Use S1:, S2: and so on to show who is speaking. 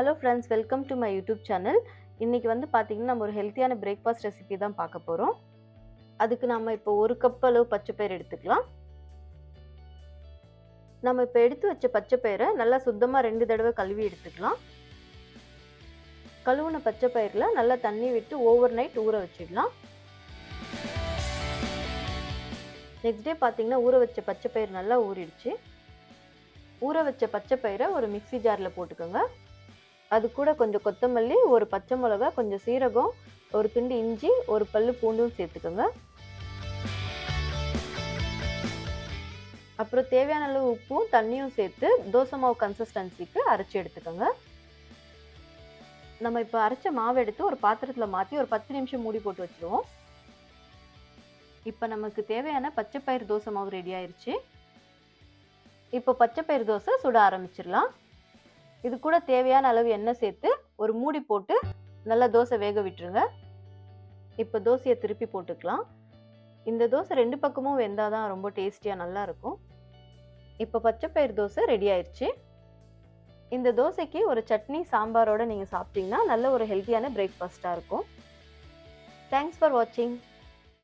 S1: Hello friends welcome to my YouTube channel இன்றைக்கி வந்து பார்த்திங்கன்னா நம்ம ஒரு ஹெல்த்தியான பிரேக்ஃபாஸ்ட் ரெசிபி தான் பார்க்க போகிறோம் அதுக்கு நம்ம இப்போ ஒரு கப் அளவு பச்சைப்பயிறு எடுத்துக்கலாம். நம்ம இப்போ எடுத்து வச்ச பச்சைப்பயிரை நல்லா சுத்தமாக ரெண்டு தடவை கழுவி எடுத்துக்கலாம். கழுவுன பச்சைப்பயிரில் நல்லா தண்ணி விட்டு ஓவர் நைட் ஊற வச்சிடலாம். நெக்ஸ்ட் டே பார்த்தீங்கன்னா ஊற வச்ச பச்சைப்பயிர் நல்லா ஊறிடுச்சு. ஊற வச்ச பச்சைப்பயிரை ஒரு மிக்சி ஜாரில் போட்டுக்கோங்க. அது கூட கொஞ்சம் கொத்தமல்லி ஒரு பச்சை மிளகா கொஞ்சம் சீரகம் ஒரு துண்டு இஞ்சி ஒரு பல்லு பூண்டும் சேர்த்துக்கோங்க. அப்புறம் தேவையான அளவு உப்பும் தண்ணியும் சேர்த்து தோசை மாவு கன்சிஸ்டன்சிக்கு அரைச்சி எடுத்துக்கோங்க. நம்ம இப்போ அரைச்ச மாவு எடுத்து ஒரு பாத்திரத்தில் மாற்றி ஒரு பத்து நிமிஷம் மூடி போட்டு வச்சுருவோம். இப்போ நமக்கு தேவையான பச்சைப்பயிறு தோசை மாவு ரெடி ஆயிடுச்சு இப்போ பச்சைப்பயிறு தோசை சுட ஆரம்பிச்சிடலாம். இது கூட தேவையான அளவு எண்ணெய் சேர்த்து ஒரு மூடி போட்டு நல்லா தோசை வேக விட்டுருங்க. இப்போ தோசையை திருப்பி போட்டுக்கலாம். இந்த தோசை ரெண்டு பக்கமும் வெந்தால் தான் ரொம்ப டேஸ்டியாக நல்லா இருக்கும் இப்போ பச்சைப்பயிறு தோசை ரெடி ஆயிடுச்சு இந்த தோசைக்கு ஒரு சட்னி சாம்பாரோட நீங்கள் சாப்பிட்டீங்கன்னா நல்ல ஒரு ஹெல்த்தியான பிரேக்ஃபாஸ்ட்டாக இருக்கும். தேங்க்ஸ் ஃபார் வாட்சிங்